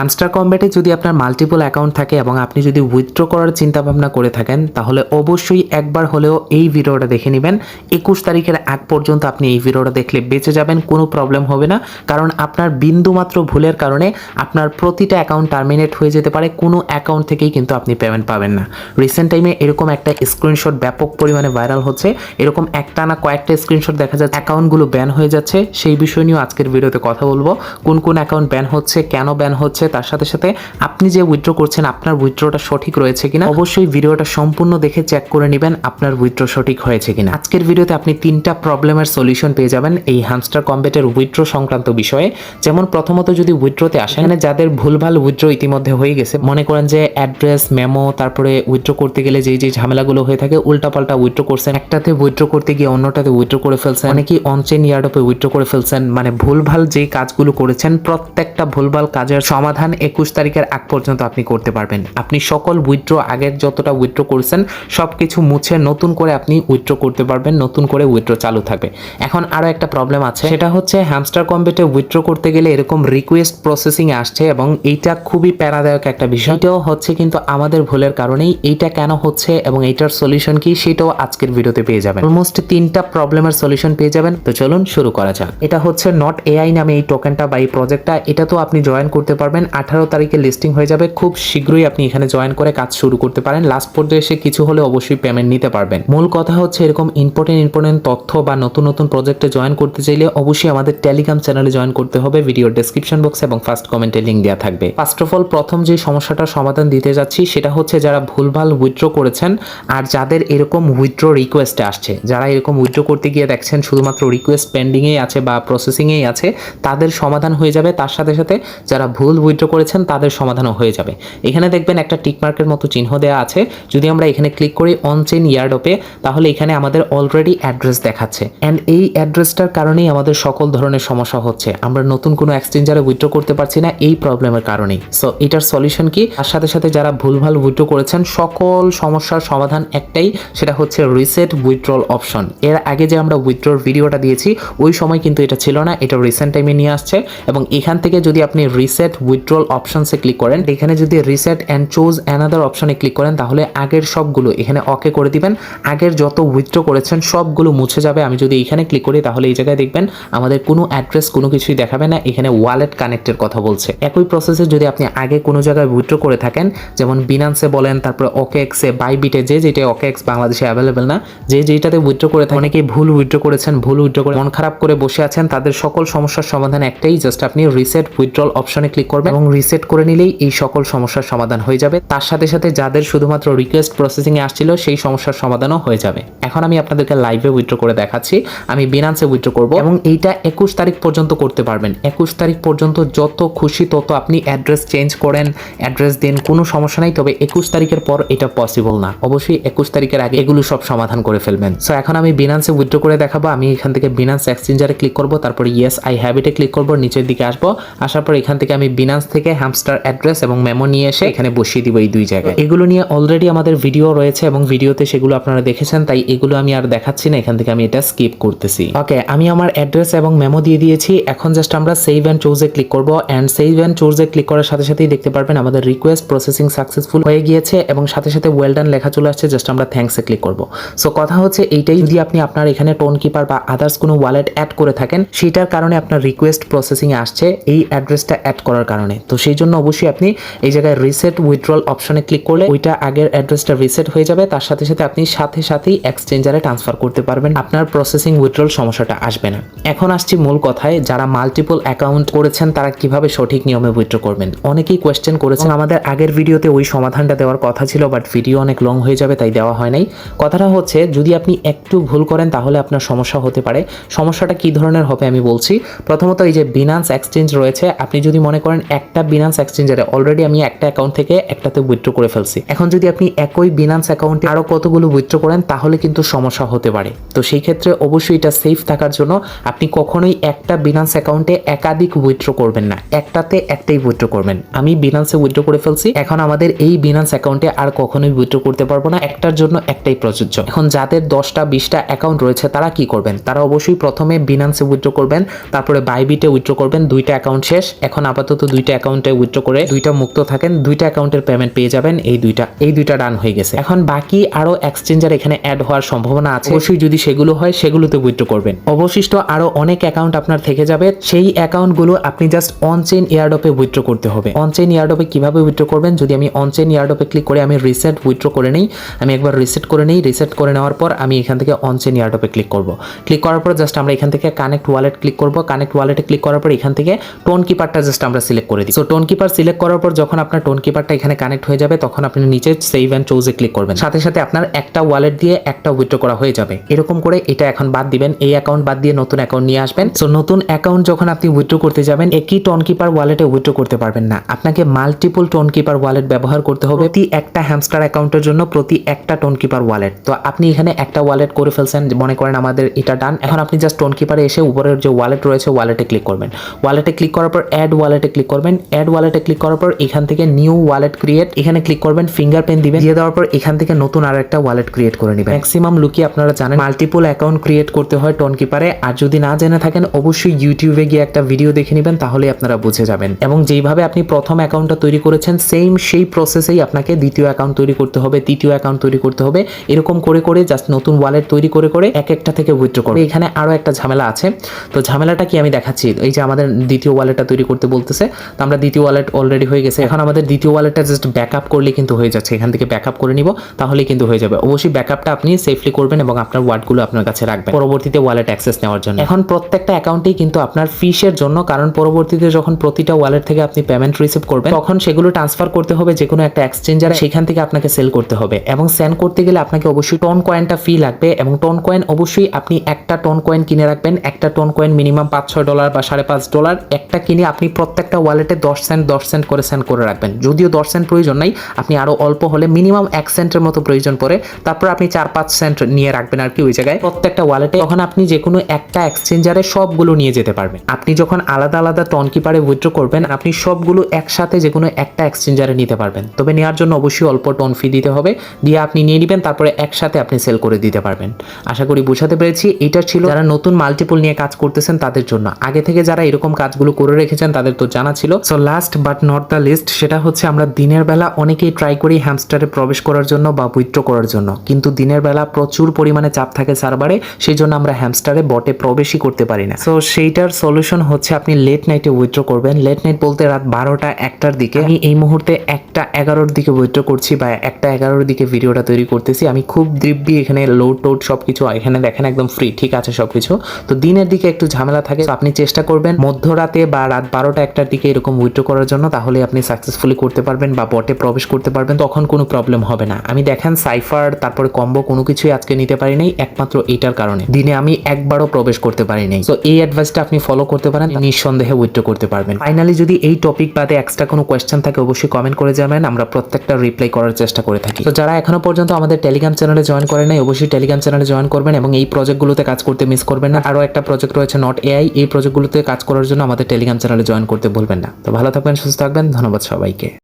Hamster কম্ব্যাটে যদি আপনার multiple account থাকে এবং আপনি যদি উইথড্র করার চিন্তা ভাবনা করে থাকেন, তাহলে অবশ্যই একবার হলেও এই ভিডিওটা দেখে নেবেন। একুশ তারিখের আগ পর্যন্ত আপনি এই ভিডিওটা দেখলে বেঁচে যাবেন, কোনো প্রবলেম হবে না। কারণ আপনার বিন্দুমাত্র ভুলের কারণে আপনার প্রতিটা অ্যাকাউন্ট টার্মিনেট হয়ে যেতে পারে, কোনো অ্যাকাউন্ট থেকেই কিন্তু আপনি পেমেন্ট পাবেন না। রিসেন্ট টাইমে এরকম একটা স্ক্রিনশট ব্যাপক পরিমাণে ভাইরাল হচ্ছে। এরকম একটা না কয়েকটা স্ক্রিনশট দেখা যাচ্ছে অ্যাকাউন্টগুলো ব্যান হয়ে যাচ্ছে। সেই বিষয় নিয়েও আজকের ভিডিওতে কথা বলব। কোন কোন অ্যাকাউন্ট ব্যান হচ্ছে, কেন ব্যান হচ্ছে তার সাথে সাথে আপনি যে উইথড্র করছেন, আপনার উইথড্রটা সঠিক রয়েছে কিনা, অবশ্যই ভিডিওটা সম্পূর্ণ দেখে চেক করে নেবেন আপনার উইথড্র সঠিক হয়েছে কিনা। আজকের ভিডিওতে আপনি তিনটা প্রবলেমের সলিউশন পেয়ে যাবেন এই হ্যামস্টার কম্বেটের উইথড্র সংক্রান্ত বিষয়ে। যেমন প্রথমত যদি উইথড্রতে আসেন যাদের ভুলভাল উইথড্র ইতিমধ্যে হয়ে গেছে, মনে করেন যে অ্যাড্রেস মেমো তারপরে উইথড্র করতে গেলে যেই যে ঝামেলাগুলো হয়ে থাকে, উল্টাপাল্টা উইথড্র করছেন, একটাতে উইথড্র করতে গিয়ে অন্যটাতে উইথড্র করে ফেলছেন, অনেকেই অনচেন ইয়ার্ডপে উইথড্র করে ফেলছেন মানে ভুলভাল যে কাজগুলো করেছেন, প্রত্যেকটা ভুলভাল কাজের সমাধান একুশ তারিখের আগ পর্যন্ত আপনি করতে পারবেন। আপনি সকল উইথড্র আগের যতটা উইথড্র করেছেন সব কিছু মুছে নতুন করে আপনি উইথড্র করতে পারবেন, নতুন করে উইথড্র চালু থাকবে। এখন আরও একটা প্রবলেম আছে, সেটা হচ্ছে হ্যামস্টার কম্পিউটে উইথড্র করতে গেলে এরকম রিকোয়েস্ট প্রসেসিং আসছে এবং এইটা খুবই প্যারাদায়ক একটা বিষয়। এটাও হচ্ছে কিন্তু আমাদের ভুলের কারণেই এইটা কেন হচ্ছে এবং এইটার সলিউশন কি সেটাও আজকের ভিডিওতে পেয়ে যাবেন। অলমোস্ট তিনটা প্রবলেমের সলিউশন পেয়ে যাবেন। তো চলুন শুরু করা যাক। এটা হচ্ছে নট এআই নামে এই টোকেনটা বা এই প্রজেক্টটা এটা তো আপনি জয়েন করতে পারবেন। আঠারো তারিখে লিস্টিং হয়ে যাবে। খুব শীঘ্রই আপনি এখানে জয়েন করে কাজ শুরু করতে পারেন। লাস্ট পর্যায়ে এসে কিছু হলে অবশ্যই পেমেন্ট নিতে পারবেন। মূল কথা হচ্ছে এরকম ইম্পর্টেন্ট ইম্পর্টেন্ট তথ্য বা নতুন নতুন প্রজেক্টে জয়েন করতে চাইলে অবশ্যই আমাদের টেলিগ্রাম চ্যানেলে জয়েন করতে হবে। ভিডিও ডেসক্রিপশন বক্স এবং ফার্স্ট কমেন্টে লিঙ্ক দেওয়া থাকবে। ফার্স্ট অফ অল প্রথম যে সমস্যাটার সমাধান দিতে যাচ্ছি, সেটা হচ্ছে যারা ভুলভাল উইথড্র করেছেন আর যাদের এরকম উইথড্র রিকোয়েস্টে আসছে। যারা এরকম উইথড্র করতে গিয়ে দেখছেন শুধুমাত্র রিকোয়েস্ট পেন্ডিংয়েই আছে বা প্রসেসিংয়েই আছে, তাদের সমাধান হয়ে যাবে। তার সাথে সাথে যারা ভুল উইথড্র করেছেন, তাদের সমাধানও হয়ে যাবে। এখানে দেখবেন একটা টিকমার্কের মতো চিহ্ন দেওয়া আছে। যদি আমরা এখানে ক্লিক করি অন চেন ইয়ার্ডপে তাহলে এখানে আমাদের অলরেডি অ্যাড্রেস দেখাচ্ছে। অ্যান্ড এই অ্যাড্রেসটার কারণেই আমাদের সকল ধরনের সমস্যা হচ্ছে। আমরা নতুন কোনো এক্সচেঞ্জারে উইথড্র করতে পারছি না এই প্রবলেমের কারণেই। সো এটার সলিউশন কি? তার সাথে সাথে যারা ভুলভাল উইথড্র করেছেন, সকল সমস্যার সমাধান একটাই, সেটা হচ্ছে রিসেট উইথড্রল অপশন এর আগে যে আমরা উইথড্রর ভিডিওটা দিয়েছি, ওই সময় কিন্তু এটা ছিল না, এটা রিসেন্ট টাইমে নিয়ে আসছে। এবং এখান থেকে যদি আপনি রিসেট উইথড্রল অপশনসে ক্লিক করেন। এখানে যদি রিসেট অ্যান্ড চুজ অ্যানাদার অপশানে ক্লিক করেন, তাহলে আগের সবগুলো এখানে অকে করে দিবেন। আগের যত উইথড্র করেছেন, সবগুলো মুছে যাবে। আমি যদি এখানে ক্লিক করি, তাহলে এই জায়গায় দেখবেন আমাদের কোনো অ্যাড্রেস কোনো কিছুই দেখাবে না। এখানে ওয়ালেট কানেক্টের কথা বলছে। একই প্রসেসে যদি আপনি আগে কোনো জায়গায় উইথড্র করে থাকেন, যেমন বিনান্সে বলেন, তারপরে ওকে এক্সে বাইবিটে যে যেটা ওকে এক্স বাংলাদেশে অ্যাভেলেবেল না, যে যেটাতে উইথড্র করে থাকে অনেকেই ভুল উইথড্র করেছেন, ভুল উইথড্র করে মন খারাপ করে বসে আছেন, তাদের সকল সমস্যার সমাধান একটাই জাস্ট আপনি রিসেট উইথড্রল অপশনে ক্লিক করবেন। এবং রিসেট করে নিলেই এই সকল সমস্যার সমাধান হয়ে যাবে। তার সাথে সাথে যাদের শুধুমাত্র রিকোয়েস্ট প্রসেসিং এ আসছিল, সেই সমস্যার সমাধানও হয়ে যাবে। এখন আমি আপনাদেরকে লাইভে উইথড্র করে দেখাচ্ছি। আমি বিনান্সে উইথড্র করব এবং এইটা একুশ তারিখ পর্যন্ত করতে পারবেন। একুশ তারিখ পর্যন্ত যত খুশি তত আপনি অ্যাড্রেস চেঞ্জ করেন অ্যাড্রেস দিন, কোনো সমস্যা নাই। তবে একুশ তারিখের পর এটা পসিবল না। অবশ্যই একুশ তারিখের আগে এগুলো সব সমাধান করে ফেলবেন। সো এখন আমি বিনান্সে উইথড্র করে দেখাবো। আমি এখান থেকে বিনান্স এক্সচেঞ্জারে ক্লিক করব। তারপর ইয়েস আই হ্যাভ ইটে ক্লিক করব। নিচের দিকে আসব। আসার পর এখান থেকে আমি বিনান্স থেকে হ্যামস্টার অ্যাড্রেস এবং মেমো নিয়ে এসে এখানে বসিয়ে দিব এই দুই জায়গায়। এগুলো নিয়ে অলরেডি আমাদের ভিডিও রয়েছে এবং ভিডিওতে সেগুলো আপনারা দেখেছেন তাই এগুলো আমি আর দেখাচ্ছি না এখান থেকে আমি এটা স্কিপ করতেছি। ওকে আমি আমার অ্যাড্রেস এবং মেমো দিয়ে দিয়েছি। এখন জাস্ট আমরা সেভ অ্যান্ড চুজে ক্লিক করব অ্যান্ড সেভ অ্যান্ড চুজে ক্লিক করার সাথে সাথেই দেখতে পারবেন আমাদের রিকোয়েস্ট প্রসেসিং সাকসেসফুল হয়ে গিয়েছে এবং সাথে সাথে ওয়েল ডান লেখা চলে আসছে জাস্ট আমরা থ্যাঙ্কসে ক্লিক করব। সো কথা হচ্ছে এইটাই যদি আপনি আপনার এখানে টোন কিপার বা আদার্স কোনো ওয়ালেট অ্যাড করে থাকেন সেটার কারণে আপনার রিকোয়েস্ট প্রসেসিং আসছে এই অ্যাড্রেসটা অ্যাড করার কারণে। তো সেই জন্য অবশ্যই আপনি এই জায়গায় রিসেট উইথড্রল অপশনে ক্লিক করলে ওইটা আগের অ্যাড্রেসটা রিসেট হয়ে যাবে। তার সাথে সাথে আপনি সাথে সাথেই এক্সচেঞ্জারে ট্রান্সফার করতে পারবেন। আপনার প্রসেসিং উইথড্রল সমস্যাটা আসবে না। এখন আসছি মূল কথায় যারা মাল্টিপল অ্যাকাউন্ট করেছেন তারা কীভাবে সঠিক নিয়মে উইথড্র করবেন? অনেকেই কোয়েশ্চেন করেছেন আমাদের আগের ভিডিওতে ওই সমাধানটা দেওয়ার কথা ছিল বাট ভিডিও অনেক লং হয়ে যাবে তাই দেওয়া হয় নাই। কথাটা হচ্ছে যদি আপনি একটু ভুল করেন তাহলে আপনার সমস্যা হতে পারে। সমস্যাটা কি ধরনের হবে আমি বলছি। প্রথমত এই যে বিনান্স এক্সচেঞ্জ রয়েছে আপনি যদি মনে করেন একটা বিনান্স এক্সচেঞ্জারে অলরেডি আমি একটা অ্যাকাউন্ট থেকে একটাতে উইথড্র করে ফেলছি। এখন যদি আপনি একই বিনান্স অ্যাকাউন্টে আরও কতগুলো উইথড্র করেন, তাহলে কিন্তু সমস্যা হতে পারে। তো সেই ক্ষেত্রে অবশ্যই এটা সেফ থাকার জন্য আপনি কখনোই একটা বিনান্স অ্যাকাউন্টে একাধিক উইথড্র করবেন না। একটাতে একটাই উইথড্র করবেন। আমি বিনান্সে উইথড্র করে ফেলছি। এখন আমাদের এই বিনান্স অ্যাকাউন্টে আর কখনোই উইথড্র করতে পারব না। একটার জন্য একটাই প্রযোজ্য। এখন যাদের দশটা, বিশটা অ্যাকাউন্ট রয়েছে, তারা কি করবেন? তারা অবশ্যই প্রথমে বিনান্সে উইথড্র করবেন, তারপরে বাইবিটে উইথড্র করবেন, দুইটা অ্যাকাউন্ট শেষ। এখন আপাতত দুইটা দুইটা অ্যাকাউন্টে উইথড্র করে দুইটা মুক্ত থাকেন, দুইটা অ্যাকাউন্টের পেমেন্ট পেয়ে যাবেন, এই দুইটা এই দুইটা ডান হয়ে গেছে। এখন বাকি আরও এক্সচেঞ্জার এখানে অ্যাড হওয়ার সম্ভাবনা আছে। অবশ্যই যদি সেগুলো হয়, সেগুলোতে উইথড্র করবেন। অবশিষ্ট আরও অনেক অ্যাকাউন্ট আপনার থেকে যাবে, সেই অ্যাকাউন্টগুলো আপনি জাস্ট অন চেইন এয়ারডপে উইথড্র করতে হবে। অন চেইন এয়ারডপে কীভাবে উইথড্র করবেন? যদি আমি অন চেইন এয়ারডপে ক্লিক করে আমি রিসেট উইথড্র করে নেই, আমি একবার রিসেট করে নেই রিসেট করে নেওয়ার পর আমি এখান থেকে অন চেইন এয়ারডপে ক্লিক করব। ক্লিক করার পর জাস্ট আমরা এখান থেকে কানেক্ট ওয়ালেট ক্লিক করব। কানেক্ট ওয়ালেটে ক্লিক করার পর এখান থেকে টোন কিপারটা জাস্ট আমরা সিলেক্ট করে দিই সো টোন কিপার সিলেক্ট করার পর যখন আপনার টোন কিপারটা এখানে কানেক্ট হয়ে যাবে, তখন আপনি নিচে সেভ অ্যান্ড চোজে ক্লিক করবেন। সাথে সাথে আপনার একটা ওয়ালেট দিয়ে একটা উইথড্র করা হয়ে যাবে। এরকম করে এটা এখন বাদ দিবেন, এই অ্যাকাউন্ট বাদ দিয়ে নতুন অ্যাকাউন্ট নিয়ে আসবেন। সো নতুন অ্যাকাউন্ট যখন আপনি উইথড্র করতে যাবেন, একই টোন কিপার ওয়ালেটে উইথড্র করতে পারবেন না। আপনাকে মাল্টিপল টোন কিপার ওয়ালেট ব্যবহার করতে হবে প্রতি একটা হ্যামস্টার অ্যাকাউন্টের জন্য প্রতি একটা টোন কিপার ওয়ালেট তো আপনি এখানে একটা ওয়ালেট করে ফেলছেন, মনে করেন আমাদের এটা ডান এখন আপনি জাস্ট টোন কিপারে এসে উপরের যে ওয়ালেট রয়েছে ওয়ালেটে ক্লিক করবেন। ওয়ালেটে ক্লিক করার পর অ্যাড ওয়ালেটে ক্লিক করবেন। অ্যাড ওয়ালেটে ক্লিক করার পর এখান থেকে নিউ ওয়ালেট ক্রিয়েট এখানে ক্লিক করবেন ফিঙ্গারপ্রিন্ট দিবেন, দিয়ে দেওয়ার পর এখান থেকে নতুন আর একটা ওয়ালেট ক্রিয়েট করে নেবেন। ম্যাক্সিমাম লুকি আপনারা জানেন মাল্টিপল অ্যাকাউন্ট ক্রিয়েট করতে হয় টোন কিপারে, আর যদি না জেনে থাকেন, অবশ্যই ইউটিউবে গিয়ে একটা ভিডিও দেখে নেবেন, তাহলে আপনারা বুঝে যাবেন। এবং যেইভাবে আপনি প্রথম অ্যাকাউন্টটা তৈরি করেছেন সেম সেই প্রসেসেই আপনাকে দ্বিতীয় অ্যাকাউন্ট তৈরি করতে হবে, তৃতীয় অ্যাকাউন্ট তৈরি করতে হবে, এরকম করে করে জাস্ট নতুন ওয়ালেট তৈরি করে করে এক একটা থেকে উইথড্র করবে এখানে আরও একটা ঝামেলা আছে, তো ঝামেলাটা কি আমি দেখাচ্ছি? এই যে আমাদের দ্বিতীয় ওয়ালেটটা তৈরি করতে বলতেছে তো আমরা দ্বিতীয় ওয়ালেট অলরেডি হয়ে গেছে। এখন আমাদের দ্বিতীয় ওয়ালেটটা জাস্ট ব্যাকআপ করলে কিন্তু হয়ে যাচ্ছে। এখান থেকে ব্যাকআপ করে নিব, তাহলেই কিন্তু হয়ে যাবে। অবশ্যই ব্যাকআপটা আপনি সেফলি করবেন এবং আপনার ওয়ার্ডগুলো আপনার কাছে রাখবেন। পরবর্তীতে ওয়ালেট অ্যাক্সেস নেওয়ার জন্য। এখন প্রত্যেকটা অ্যাকাউন্টেই কিন্তু আপনার ফিসের জন্য, কারণ পরবর্তীতে যখন প্রতিটা ওয়ালেট থেকে আপনি পেমেন্ট রিসিভ করবেন, তখন সেগুলো ট্রান্সফার করতে হবে যে কোনো একটা এক্সচেঞ্জারে সেখান থেকে আপনাকে সেল করতে হবে। এবং সেন্ড করতে গেলে আপনাকে অবশ্যই টোন কয়েনটা ফি লাগবে এবং টন কয়েন অবশ্যই আপনি একটা টন কয়েন কিনে রাখবেন। একটা টন কয়েন মিনিমাম পাঁচ ছয় ডলার বা সাড়ে পাঁচ ডলার একটা কিনে আপনি প্রত্যেকটা ওয়ালেটে দশ সেন্ট দশ সেন্ট করে সেন্ড করে রাখবেন। যদিও দশ সেন্ট প্রয়োজন নাই, আপনি আরও অল্প হলে মিনিমাম এক সেন্টের মতো প্রয়োজন পড়ে। তারপর আপনি চার, পাঁচ সেন্ট নিয়ে রাখবেন আর কি ওই জায়গায়। প্রত্যেকটা ওয়ালেটে তখন আপনি যে কোনো একটা এক্সচেঞ্জারে সবগুলো নিয়ে যেতে পারবেন। আপনি যখন আলাদা আলাদা টন কিপারে উইথড্র করবেন, আপনি সবগুলো একসাথে যে কোনো একটা এক্সচেঞ্জারে নিতে পারবেন। তবে নেওয়ার জন্য অবশ্যই অল্প টন ফি দিতে হবে। দিয়ে আপনি নিয়ে নেবেন, তারপরে একসাথে আপনি সেল করে দিতে পারবেন। আশা করি বুঝাতে পেরেছি। এটা ছিল যারা নতুন মাল্টিপল নিয়ে কাজ করতেছেন তাদের জন্য। আগে থেকে যারা এরকম কাজগুলো করে রেখেছেন তাদের তো জানা ছিল। So last but not the list সেটা হচ্ছে আমরা দিনের বেলা অনেকেই ট্রাই করি হ্যামস্টারে প্রবেশ করার জন্য বা উইথড্র করার জন্য। কিন্তু দিনের বেলা প্রচুর পরিমাণে চাপ থাকে সার্ভারে সেই জন্য আমরা হ্যামস্টারে বটে প্রবেশই করতে পারি না। সো সেইটার সলিউশন হচ্ছে আপনি লেট নাইটে উইথড্র করবেন। লেট নাইট বলতে রাত বারোটা একটার দিকে। আমি এই মুহূর্তে একটা এগারোর দিকে উইথড্র করছি বা একটা এগারোর দিকে ভিডিওটা তৈরি করতেছি। আমি খুব দিব্যি এখানে লোড টোড সব কিছু এখানে দেখেন একদম ফ্রি ঠিক আছে সব কিছু তো দিনের দিকে একটু ঝামেলা থাকে। আপনি চেষ্টা করবেন মধ্যরাতে বা রাত বারোটা একটার দিকে এরকম উইথড্র করার জন্য তাহলে আপনি সাকসেসফুলি করতে পারবেন বা বটে প্রবেশ করতে পারবেন, তখন কোনো প্রবলেম হবে না। আমি দেখেন সাইফার তারপরে কম্বো কোনো কিছুই আজকে নিতে পারি নাই, একমাত্র এইটার কারণে। দিনে আমি একবারও প্রবেশ করতে পারি নাই। তো এই অ্যাডভাইসটা আপনি ফলো করতে পারেন নিঃসন্দেহে উইথড্র করতে পারবেন। ফাইনালি যদি এই টপিক বাদে এক্সট্রা কোনো কোয়েশ্চেন থাকে, অবশ্যই কমেন্ট করে যাবেন আমরা প্রত্যেকটা রিপ্লাই করার চেষ্টা করে থাকি। তো যারা এখনও পর্যন্ত আমাদের টেলিগ্রাম চ্যানেলে জয়েন করেন নাই, অবশ্যই টেলিগ্রাম চ্যানেলে জয়েন করবেন এবং এই প্রজেক্টগুলোতে কাজ করতে মিস করবেন না। আরও একটা প্রজেক্ট রয়েছে নট এআই এই প্রজেক্টগুলোতে কাজ করার জন্য আমাদের টেলিগ্রাম চ্যানেলে জয়েন করতে ভুলবেন না। তো ভালো থাকবেন সুস্থ থাকবেন ধন্যবাদ সবাইকে।